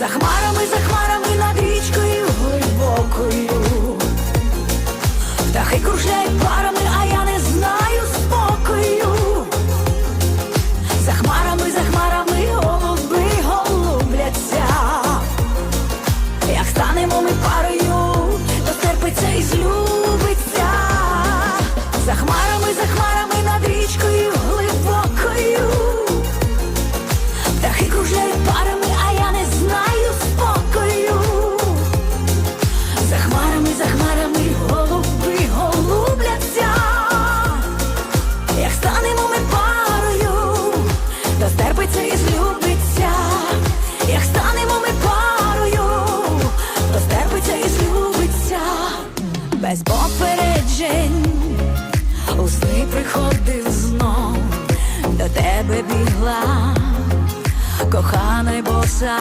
За хмарами, за хмарами над річкою глибокою. Птахи кружляють парами, а я не знаю спокою. За хмарами, за хмарами голуби голубляться. Як станемо ми парою, то стерпиться і злюбиться. За хмарами, за хмарами Без попереджень. У сни приходив знов, до тебе бігла, кохана боса,